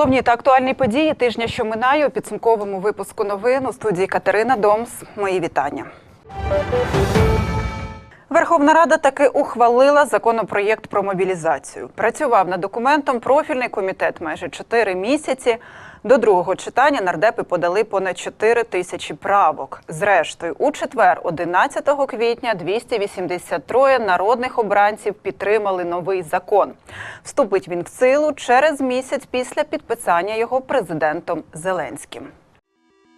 Головні та актуальні події тижня, що минає у підсумковому випуску новин у студії Катерина Домс. Мої вітання. Верховна Рада таки ухвалила законопроєкт про мобілізацію. Працював над документом профільний комітет майже 4 місяці. До другого читання нардепи подали понад 4 тисячі правок. Зрештою, у четвер, 11 квітня, 283 народних обранців підтримали новий закон. Вступить він в силу через місяць після підписання його президентом Зеленським.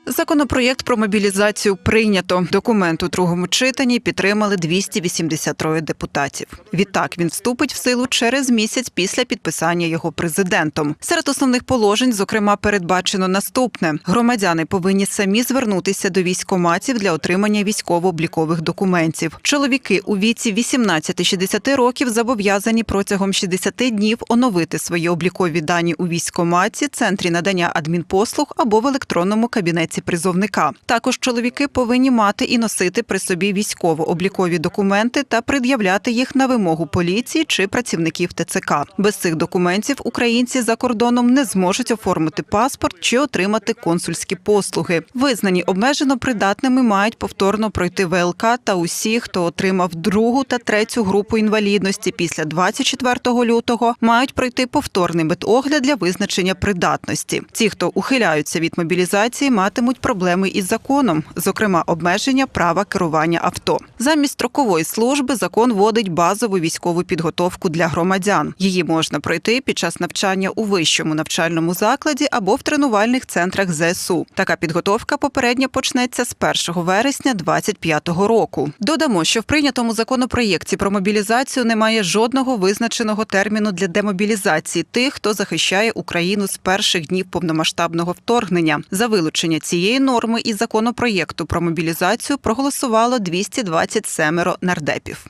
Законопроєкт про мобілізацію прийнято. Документ у другому читанні підтримали 283 депутатів. Відтак він вступить в силу через місяць після підписання його президентом. Серед основних положень, зокрема, передбачено наступне: громадяни повинні самі звернутися до військоматів для отримання військово-облікових документів. Чоловіки у віці 18-60 років зобов'язані протягом 60 днів оновити свої облікові дані у військоматі, центрі надання адмінпослуг або в електронному кабінеті призовника. Також чоловіки повинні мати і носити при собі військово-облікові документи та пред'являти їх на вимогу поліції чи працівників ТЦК. Без цих документів українці за кордоном не зможуть оформити паспорт чи отримати консульські послуги. Визнані обмежено придатними мають повторно пройти ВЛК та усі, хто отримав другу та третю групу інвалідності після 24 лютого, мають пройти повторний медогляд для визначення придатності. Ті, хто ухиляються від мобілізації, матимуть проблеми із законом, зокрема обмеження права керування авто. Замість строкової служби закон вводить базову військову підготовку для громадян. Її можна пройти під час навчання у вищому навчальному закладі або в тренувальних центрах ЗСУ. Така підготовка попередньо почнеться з 1 вересня 2025 року. Додамо, що в прийнятому законопроєкті про мобілізацію немає жодного визначеного терміну для демобілізації тих, хто захищає Україну з перших днів повномасштабного вторгнення. За вилучення цієї норми із законопроєкту про мобілізацію проголосувало 227 нардепів.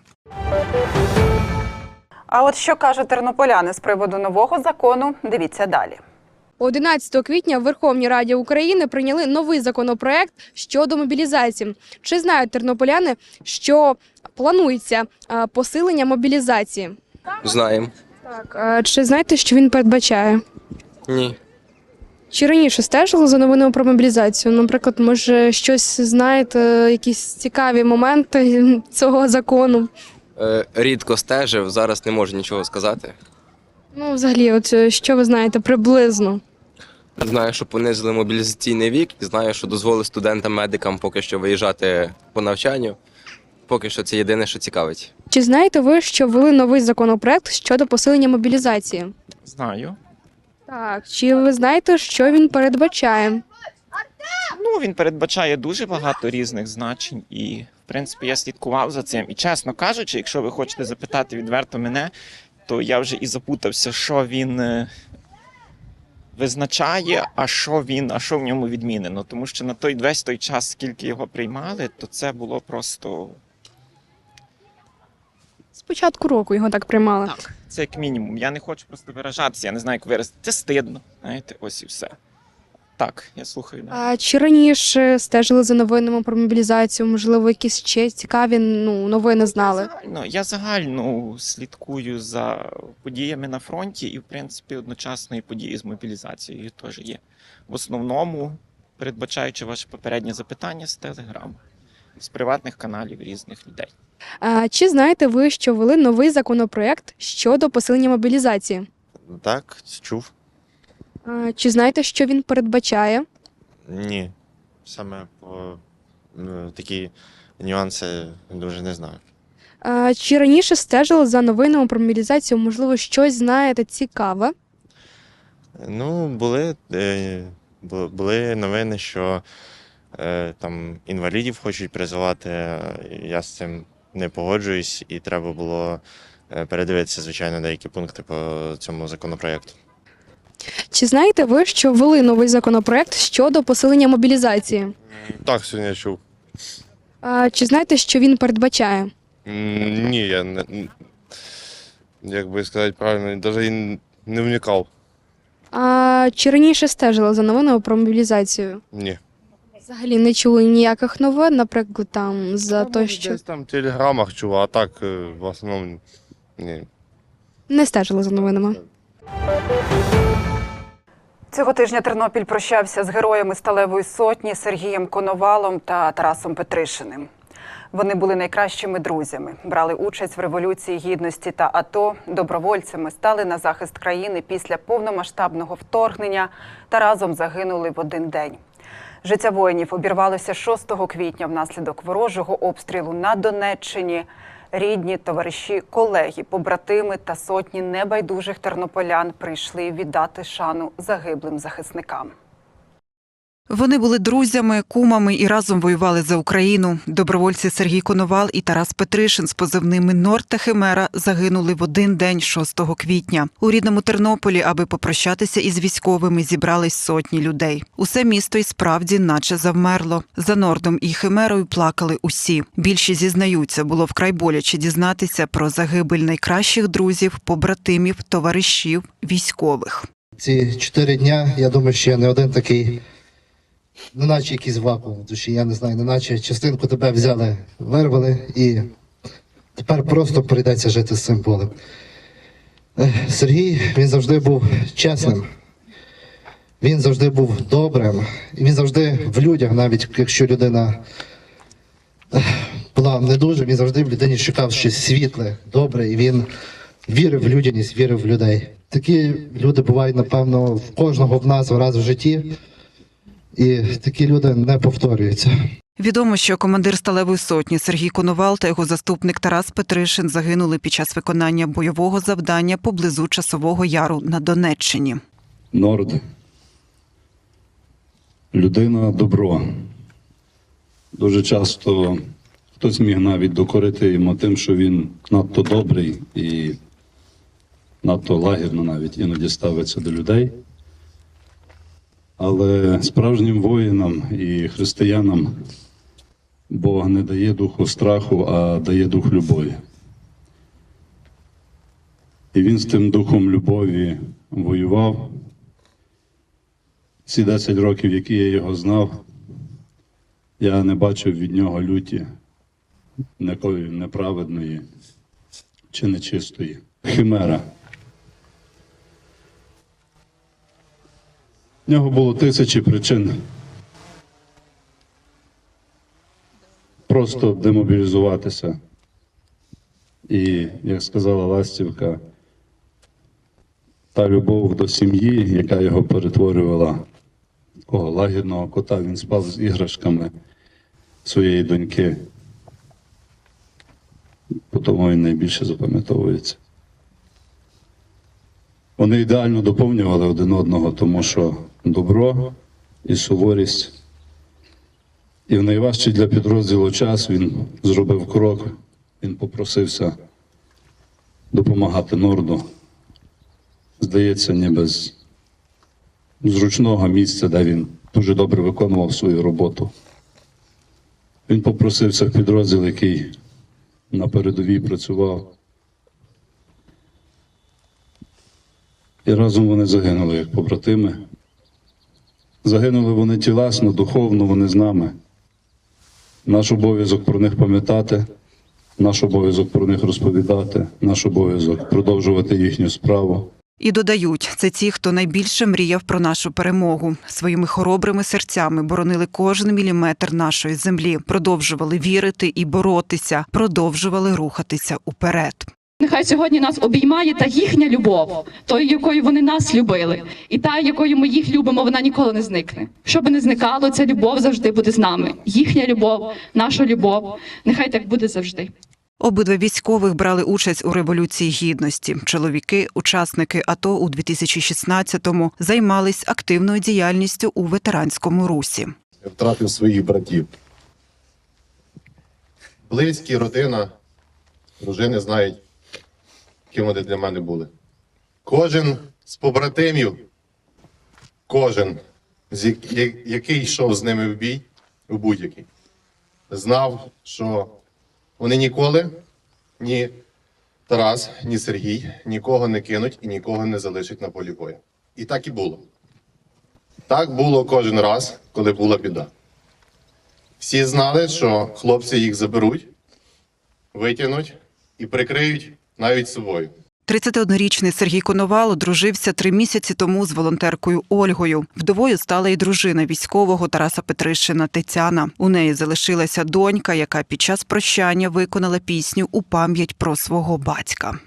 А от що кажуть тернополяни з приводу нового закону, дивіться далі. 11 квітня в Верховній Раді України прийняли новий законопроект щодо мобілізації. Чи знають тернополяни, що планується посилення мобілізації? Знаємо. Так, чи знаєте, що він передбачає? Ні. Чи раніше стежили за новинами про мобілізацію? Наприклад, може, щось знаєте, якісь цікаві моменти цього закону? Е, рідко стежив, зараз не можу нічого сказати. Ну, взагалі, от е, що ви знаєте приблизно? Знаю, що понизили мобілізаційний вік, і знаю, що дозволили студентам-медикам поки що виїжджати по навчанню. Поки що це єдине, що цікавить. Чи знаєте ви, що ввели новий законопроект щодо посилення мобілізації? Знаю. Так, чи ви знаєте, що він передбачає? Ну, він передбачає дуже багато різних значень, і в принципі я слідкував за цим. І чесно кажучи, якщо ви хочете запитати відверто мене, то я вже і запутався, що він е, визначає, а що він, а що в ньому відмінено. Тому що на той весь той час, скільки його приймали, то це було просто З початку року його так приймали. Так, це як мінімум. Я не хочу просто виражатися, я не знаю, як виразити. Це стидно. Знаєте, ось і все. Так, я слухаю. Да. А чи раніше стежили за новинами про мобілізацію? Можливо, якісь ще цікаві ну, новини знали? Загально, я загально слідкую за подіями на фронті, і в принципі одночасно і події з мобілізацією теж є. В основному, передбачаючи ваше попереднє запитання з телеграм, з приватних каналів різних людей. Чи знаєте ви, що ввели новий законопроект щодо посилення мобілізації? Так, чув. Чи знаєте, що він передбачає? Ні. Саме по ну, такі нюанси дуже не знаю. Чи раніше стежили за новинами про мобілізацію? Можливо, щось знаєте цікаве? Ну, були, е, були новини, що е, там інвалідів хочуть призивати. Я з цим не погоджуюсь, і треба було е, передивитися, звичайно, деякі пункти по цьому законопроекту. Чи знаєте ви, що ввели новий законопроект щодо посилення мобілізації? Так, сьогодні я чув. А, чи знаєте, що він передбачає? М, Ні, я не. Як би сказати правильно, навіть не вникав. А чи раніше стежили за новинами про мобілізацію? Ні. Взагалі не чули ніяких новин, наприклад, там за те, що Десь там в телеграмах чув, а так е, в основному ні. не стежили за новинами. Цього тижня Тернопіль прощався з героями сталевої сотні Сергієм Коновалом та Тарасом Петришиним. Вони були найкращими друзями, брали участь в революції гідності та АТО, добровольцями стали на захист країни після повномасштабного вторгнення та разом загинули в один день. Життя воїнів обірвалося 6 квітня внаслідок ворожого обстрілу на Донеччині. Рідні, товариші, колеги, побратими та сотні небайдужих тернополян прийшли віддати шану загиблим захисникам. Вони були друзями, кумами і разом воювали за Україну. Добровольці Сергій Коновал і Тарас Петришин з позивними Норд та Химера загинули в один день 6 квітня. У рідному Тернополі, аби попрощатися із військовими, зібрались сотні людей. Усе місто і справді наче завмерло. За Нордом і Химерою плакали усі. Більші зізнаються, було вкрай боляче дізнатися про загибель найкращих друзів, побратимів, товаришів, військових. Ці чотири дня, я думаю, я не один такий, неначе якийсь вакуум в душі, я не знаю, неначе частинку тебе взяли, вирвали і тепер просто прийдеться жити з цим болем. Сергій, він завжди був чесним, він завжди був добрим, і він завжди в людях, навіть якщо людина була не дуже, він завжди в людині шукав щось світле, добре, і він вірив в людяність, вірив в людей. Такі люди бувають, напевно, в кожного в нас раз в житті, і такі люди не повторюються. Відомо, що командир сталевої сотні Сергій Коновал та його заступник Тарас Петришин загинули під час виконання бойового завдання поблизу часового яру на Донеччині. Норд. Людина добро. Дуже часто хтось міг навіть докорити йому тим, що він надто добрий і надто лагідно навіть іноді ставиться до людей. Але справжнім воїнам і християнам Бог не дає духу страху, а дає дух любові. І він з тим духом любові воював. Ці 10 років, які я його знав, я не бачив від нього люті, якої неправедної чи нечистої. Химера. В нього було тисячі причин. Просто демобілізуватися. І, як сказала Ластівка, та любов до сім'ї, яка його перетворювала такого лагідного кота, він спав з іграшками своєї доньки. По тому він найбільше запам'ятовується. Вони ідеально доповнювали один одного, тому що добро і суворість. І в найважчий для підрозділу час він зробив крок, він попросився допомагати Норду здається, ніби з зручного місця, де він дуже добре виконував свою роботу. Він попросився в підрозділ, який на передовій працював. І разом вони загинули як побратими. Загинули вони тілесно, духовно, вони з нами. Наш обов'язок про них пам'ятати, наш обов'язок про них розповідати, наш обов'язок продовжувати їхню справу. І додають, це ті, хто найбільше мріяв про нашу перемогу. Своїми хоробрими серцями боронили кожен міліметр нашої землі, продовжували вірити і боротися, продовжували рухатися уперед. Нехай сьогодні нас обіймає та їхня любов, тою, якою вони нас любили, і та, якою ми їх любимо, вона ніколи не зникне. Що би не зникало, ця любов завжди буде з нами. Їхня любов, наша любов. Нехай так буде завжди. Обидва військових брали участь у революції гідності. Чоловіки, учасники АТО у 2016-му, займались активною діяльністю у ветеранському русі. Я втратив своїх братів. Близькі, родина, дружини знають, ким вони для мене були. Кожен з побратимів, кожен, який йшов з ними в бій, у будь-який, знав, що вони ніколи, ні Тарас, ні Сергій нікого не кинуть і нікого не залишать на полі бою. І так і було. Так було кожен раз, коли була біда. Всі знали, що хлопці їх заберуть, витягнуть і прикриють навіть собою. 31-річний Сергій Коновал одружився три місяці тому з волонтеркою Ольгою. Вдовою стала і дружина військового Тараса Петришина Тетяна. У неї залишилася донька, яка під час прощання виконала пісню у пам'ять про свого батька.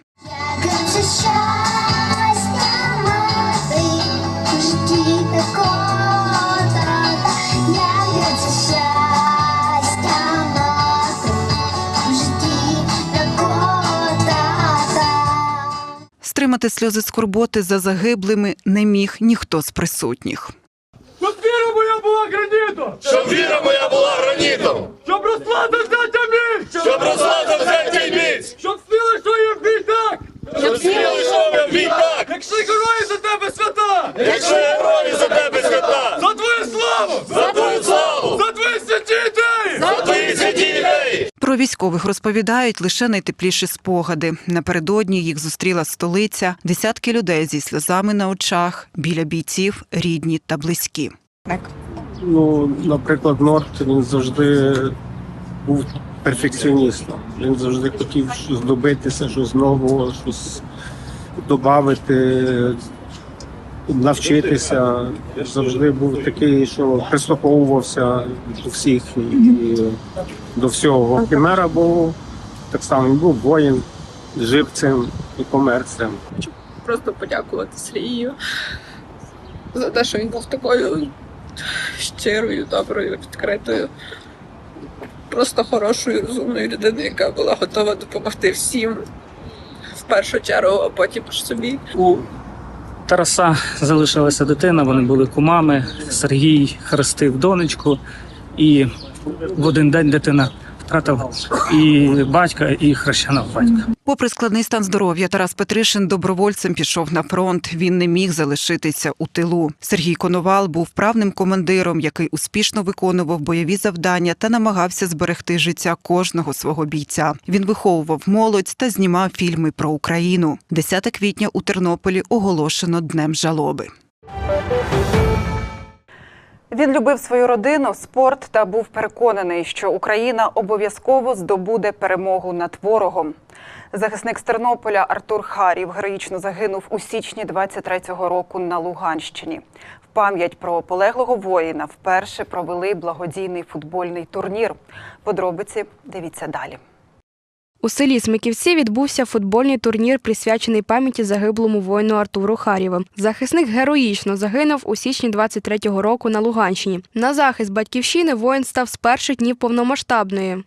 Стримати сльози скорботи за загиблими не міг ніхто з присутніх. Щоб віра моя була гранітом! Щоб віра моя була гранітом! Щоб росла до взяття місць! Щоб росла до взяття місць! Щоб сміло, що я в бій так! Щоб сміло йшов я в бій так! Якщо герої за тебе свята! Якщо герої за тебе свята! За твою славу! За твою славу! За твої святі ідеї! За твої святі ідеї! Про військових розповідають лише найтепліші спогади. Напередодні їх зустріла столиця, десятки людей зі сльозами на очах, біля бійців, рідні та близькі. Ну, наприклад, Норт він завжди був перфекціоністом. Він завжди хотів щось добитися, щось нового, щось додати, навчитися. Завжди був такий, що прислуховувався до всіх і до всього. Хімера був так само, він був воїн, жив цим і помер цим. просто подякувати Сергію за те, що він був такою щирою, доброю, відкритою, просто хорошою, розумною людиною, яка була готова допомогти всім в першу чергу, а потім ж собі. Тараса залишилася дитина, вони були кумами. Сергій хрестив донечку, і в один день дитина втратив і батька, і хрещеного батька. Попри складний стан здоров'я, Тарас Петришин добровольцем пішов на фронт. Він не міг залишитися у тилу. Сергій Коновал був правним командиром, який успішно виконував бойові завдання та намагався зберегти життя кожного свого бійця. Він виховував молодь та знімав фільми про Україну. 10 квітня у Тернополі оголошено днем жалоби. Він любив свою родину, спорт та був переконаний, що Україна обов'язково здобуде перемогу над ворогом. Захисник з Тернополя Артур Харів героїчно загинув у січні 23-го року на Луганщині. В пам'ять про полеглого воїна вперше провели благодійний футбольний турнір. Подробиці дивіться далі. У селі Смиківці відбувся футбольний турнір, присвячений пам'яті загиблому воїну Артуру Харєву. Захисник героїчно загинув у січні 23-го року на Луганщині. На захист батьківщини воїн став з перших днів повномасштабної.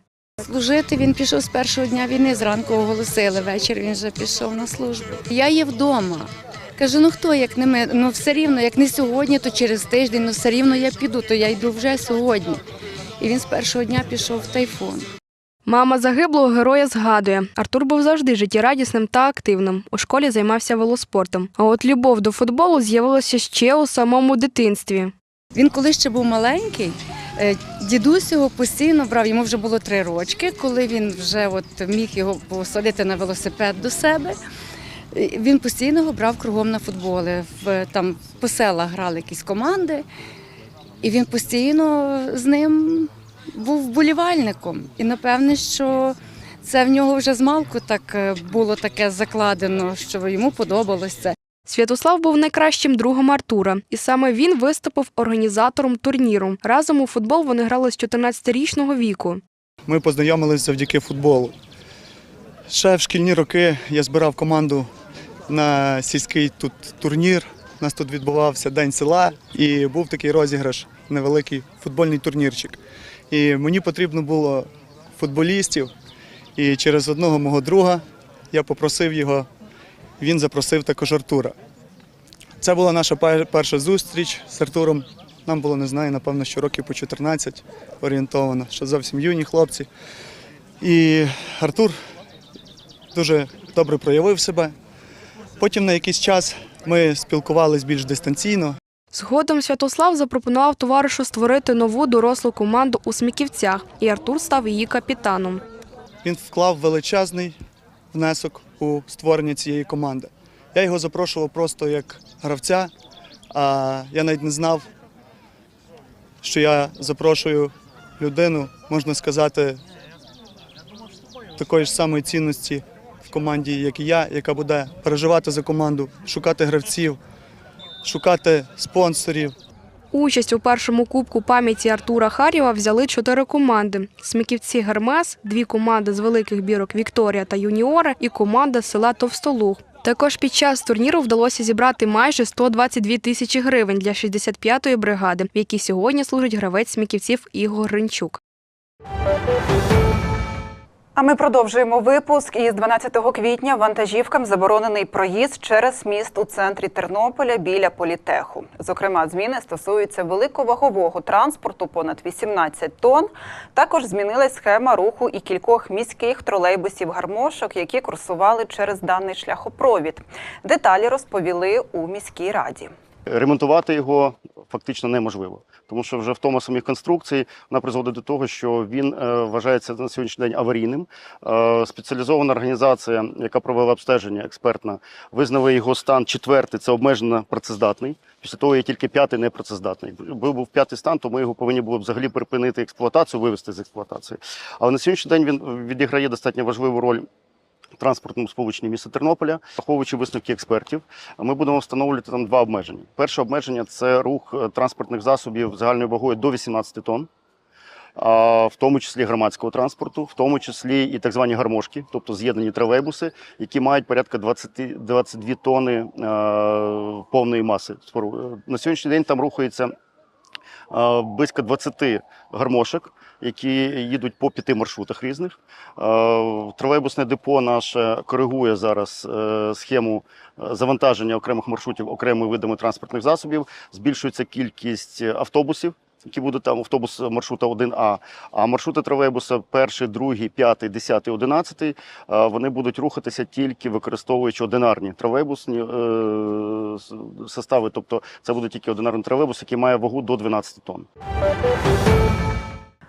Служити він пішов з першого дня війни, зранку оголосили, вечір він вже пішов на службу. Я є вдома. Кажу, ну хто як не ми? Ну все рівно, як не сьогодні, то через тиждень, ну все рівно я піду, то я йду вже сьогодні. І він з першого дня пішов в тайфун. Мама загиблого героя згадує, Артур був завжди життєрадісним та активним. У школі займався велоспортом. А от любов до футболу з'явилася ще у самому дитинстві. Він коли ще був маленький, е, дідусь його постійно брав, йому вже було три рочки, коли він вже от міг його посадити на велосипед до себе. е, Він постійно його брав кругом на футболи. В, там по селах грали якісь команди, і він постійно з ним був вболівальником. І напевне, що це в нього вже з малку так е, було таке закладено, що йому подобалось це. Святослав був найкращим другом Артура, і саме він виступив організатором турніру. Разом у футбол вони грали з 14-річного віку. Ми познайомилися завдяки футболу. Ще в шкільні роки я збирав команду на сільський тут турнір. У нас тут відбувався День села і був такий розіграш, невеликий футбольний турнірчик. І мені потрібно було футболістів. І через одного мого друга я попросив його, він запросив також Артура. Це була наша перша зустріч з Артуром. Нам було, не знаю, напевно, що років по 14 орієнтовано, що зовсім юні хлопці. І Артур дуже добре проявив себе. Потім на якийсь час ми спілкувалися більш дистанційно. Згодом Святослав запропонував товаришу створити нову дорослу команду у Сміківцях, і Артур став її капітаном. Він вклав величезний внесок у створення цієї команди. Я його запрошував просто як гравця, а я навіть не знав, що я запрошую людину, можна сказати, такої ж самої цінності в команді, як і я, яка буде переживати за команду, шукати гравців, шукати спонсорів. Участь у першому кубку пам'яті Артура Харєва взяли чотири команди: Смиківці Гермес, дві команди з великих бірок Вікторія та Юніора і команда села Товстолуг. Також під час турніру вдалося зібрати майже 122 тисячі гривень для 65-ї бригади, в якій сьогодні служить гравець сміківців Ігор Гринчук. А ми продовжуємо випуск. Із 12 квітня вантажівкам заборонений проїзд через міст у центрі Тернополя біля політеху. Зокрема, зміни стосуються великовагового транспорту понад 18 тонн. Також змінилась схема руху і кількох міських тролейбусів гармошок, які курсували через даний шляхопровід. Деталі розповіли у міській раді. Ремонтувати його фактично неможливо, тому що вже в тому самій конструкції вона призводить до того, що він е, вважається на сьогоднішній день аварійним. Е, спеціалізована організація, яка провела обстеження експертна, визнала його стан четвертий, це обмежено працездатний. Після того є тільки п'ятий непрацездатний. Був був п'ятий стан, то ми його повинні були б взагалі припинити експлуатацію, вивести з експлуатації. Але на сьогоднішній день він відіграє достатньо важливу роль транспортному сполученні міста Тернополя, враховуючи висновки експертів, ми будемо встановлювати там два обмеження. Перше обмеження це рух е, транспортних засобів загальною вагою до 18 тонн. В тому числі громадського транспорту, в тому числі і так звані гармошки, тобто з'єднані тролейбуси, які мають порядка 20, 22 тонни е, повної маси. спору- На сьогоднішній день там рухається е, близько 20 гармошок, які їдуть по п'яти маршрутах різних. Тролейбусне депо наше коригує зараз е, схему е, завантаження окремих маршрутів окремими видами транспортних засобів. Збільшується кількість автобусів. Які будуть там автобус маршрута 1А, а маршрути тролейбуса перший, другий, п'ятий, десятий, одинадцятий, е, вони будуть рухатися тільки використовуючи одинарні тролейбусні е, состави. Тобто це буде тільки одинарний тролейбус, який має вагу до 12 тонн.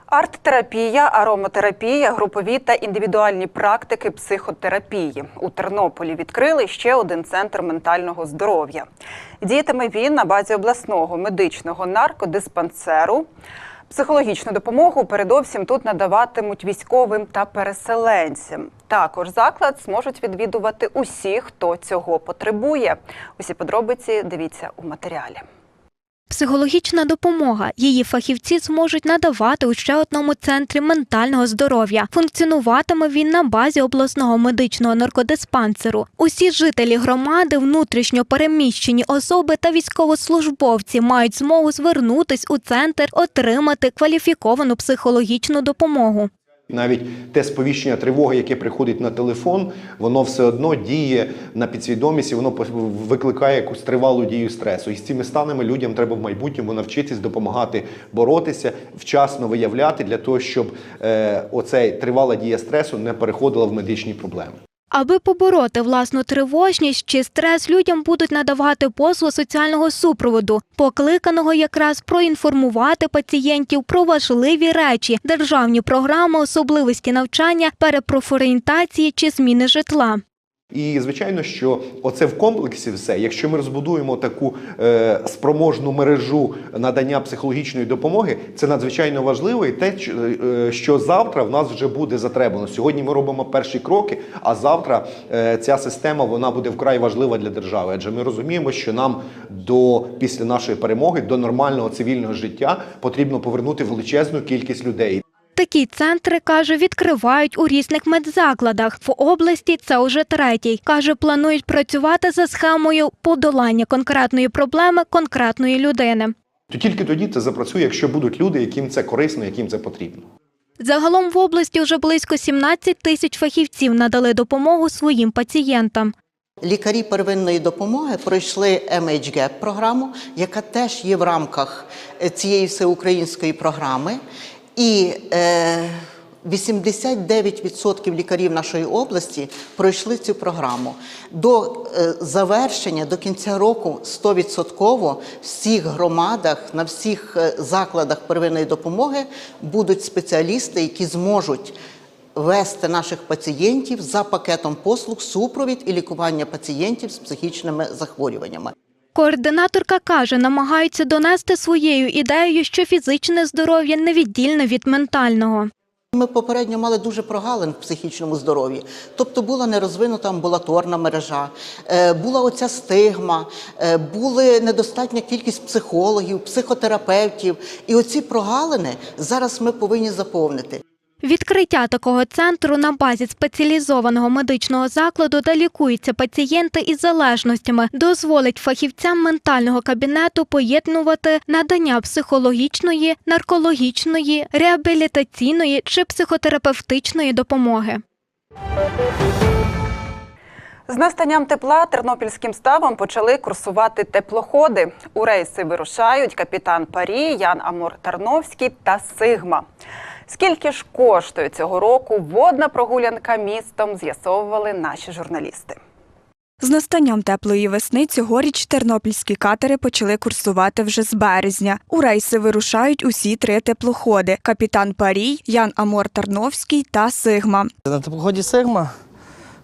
Арт-терапія, ароматерапія, групові та індивідуальні практики психотерапії. У Тернополі відкрили ще один центр ментального здоров'я. Діятиме він на базі обласного медичного наркодиспансеру. Психологічну допомогу передовсім тут надаватимуть військовим та переселенцям. Також заклад зможуть відвідувати усі, хто цього потребує. Усі подробиці дивіться у матеріалі. Психологічна допомога. Її фахівці зможуть надавати у ще одному центрі ментального здоров'я. Функціонуватиме він на базі обласного медичного наркодиспансеру. Усі жителі громади, внутрішньо переміщені особи та військовослужбовці мають змогу звернутись у центр, отримати кваліфіковану психологічну допомогу. Навіть те сповіщення тривоги, яке приходить на телефон, воно все одно діє на підсвідомість, і воно викликає якусь тривалу дію стресу. І з цими станами людям треба в майбутньому навчитись допомагати боротися, вчасно виявляти для того, щоб е, оцей тривала дія стресу не переходила в медичні проблеми. Аби побороти власну тривожність чи стрес, людям будуть надавати послуг соціального супроводу, покликаного якраз проінформувати пацієнтів про важливі речі, державні програми, особливості навчання, перепрофорієнтації чи зміни житла. І звичайно, що оце в комплексі все. Якщо ми розбудуємо таку е, спроможну мережу надання психологічної допомоги, це надзвичайно важливо, і те, що, е, завтра в нас вже буде затребано. Сьогодні ми робимо перші кроки, а завтра е, ця система вона буде вкрай важлива для держави. Адже ми розуміємо, що нам до після нашої перемоги до нормального цивільного життя потрібно повернути величезну кількість людей. Такі центри, каже, відкривають у різних медзакладах. В області це уже третій. Каже, планують працювати за схемою подолання конкретної проблеми конкретної людини. То тільки тоді це запрацює, якщо будуть люди, яким це корисно, яким це потрібно. Загалом в області вже близько 17 тисяч фахівців надали допомогу своїм пацієнтам. Лікарі первинної допомоги пройшли MHGAP програму, яка теж є в рамках цієї всеукраїнської програми. І е, 89% лікарів нашої області пройшли цю програму. До е, завершення, до кінця року 100% в всіх громадах, на всіх е, закладах первинної допомоги будуть спеціалісти, які зможуть вести наших пацієнтів за пакетом послуг супровід і лікування пацієнтів з психічними захворюваннями. Координаторка каже, намагаються донести своєю ідеєю, що фізичне здоров'я невіддільне від ментального. Ми попередньо мали дуже прогалин в психічному здоров'ї. Тобто була нерозвинута амбулаторна мережа, е, була оця стигма, е, були недостатня кількість психологів, психотерапевтів. І оці прогалини зараз ми повинні заповнити. Відкриття такого центру на базі спеціалізованого медичного закладу, де лікуються пацієнти із залежностями, дозволить фахівцям ментального кабінету поєднувати надання психологічної, наркологічної, реабілітаційної чи психотерапевтичної допомоги. З настанням тепла тернопільським ставом почали курсувати теплоходи. У рейси вирушають капітан Парі, Ян Амур Тарновський та Сигма. Скільки ж коштує цього року водна прогулянка містом, з'ясовували наші журналісти. З настанням теплої весни цьогоріч тернопільські катери почали курсувати вже з березня. У рейси вирушають усі три теплоходи: капітан Парій, Ян Амор Тарновський та Сигма. На теплоході Сигма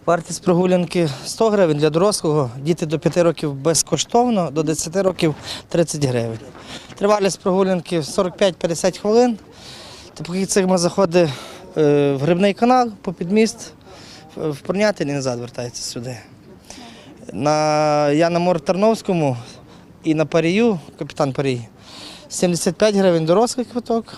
вартість прогулянки 100 гривень для дорослого, діти до 5 років безкоштовно, до 10 років 30 гривень. Тривалість прогулянки 45-50 хвилин. Теплохід цигма заходить е, в грибний канал по підміст, в Пронятин і назад вертається сюди. На Яна Мор Тарновському і на Парію, капітан Парій, 75 гривень дорослий квиток,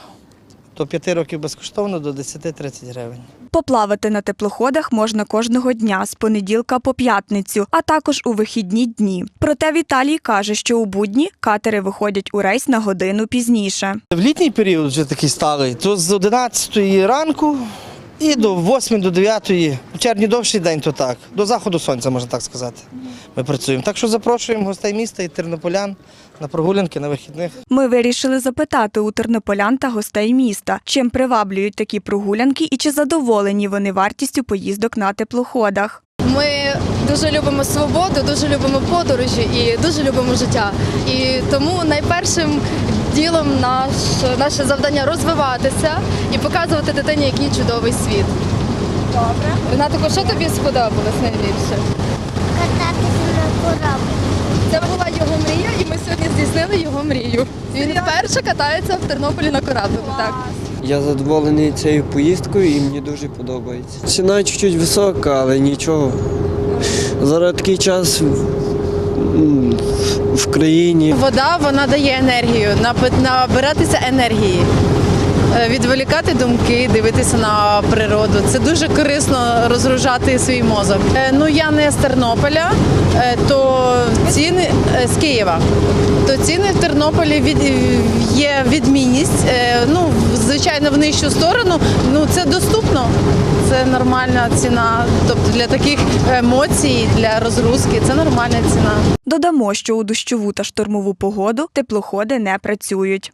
до 5 років безкоштовно, до 10-30 гривень. Поплавати на теплоходах можна кожного дня з понеділка по п'ятницю, а також у вихідні дні. Проте Віталій каже, що у будні катери виходять у рейс на годину пізніше. В літній період вже такий сталий, то з 11 ранку і до 8 до 9, в червні довший день, то так, до заходу сонця, можна так сказати. Ми працюємо. Так що запрошуємо гостей міста і тернополян на прогулянки на вихідних. Ми вирішили запитати у тернополян та гостей міста, чим приваблюють такі прогулянки і чи задоволені вони вартістю поїздок на теплоходах. Ми дуже любимо свободу, дуже любимо подорожі і дуже любимо життя. І тому найпершим ділом наш, наше завдання розвиватися і показувати дитині, який чудовий світ. Добре. Ренатико, що тобі сподобалось найбільше? Кататися на кораблі. Це була його мрія, і ми сьогодні здійснили його мрію. Він вперше катається в Тернополі на кораблику. Так. Я задоволений цією поїздкою і мені дуже подобається. Ціна чуть-чуть висока, але нічого. Зараз такий час в країні. Вода вона дає енергію, набиратися енергії, відволікати думки, дивитися на природу. Це дуже корисно розгружати свій мозок. Е, Ну я не з Тернополя, е, то ціни е, з Києва. То ціни в Тернополі від є відмінність. е, Ну звичайно, в нижчу сторону. Ну це доступно. Це нормальна ціна. Тобто для таких емоцій, для розгрузки це нормальна ціна. Додамо, що у дощову та штормову погоду теплоходи не працюють.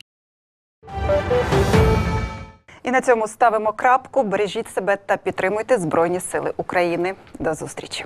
І на цьому ставимо крапку. Бережіть себе та підтримуйте Збройні Сили України. До зустрічі.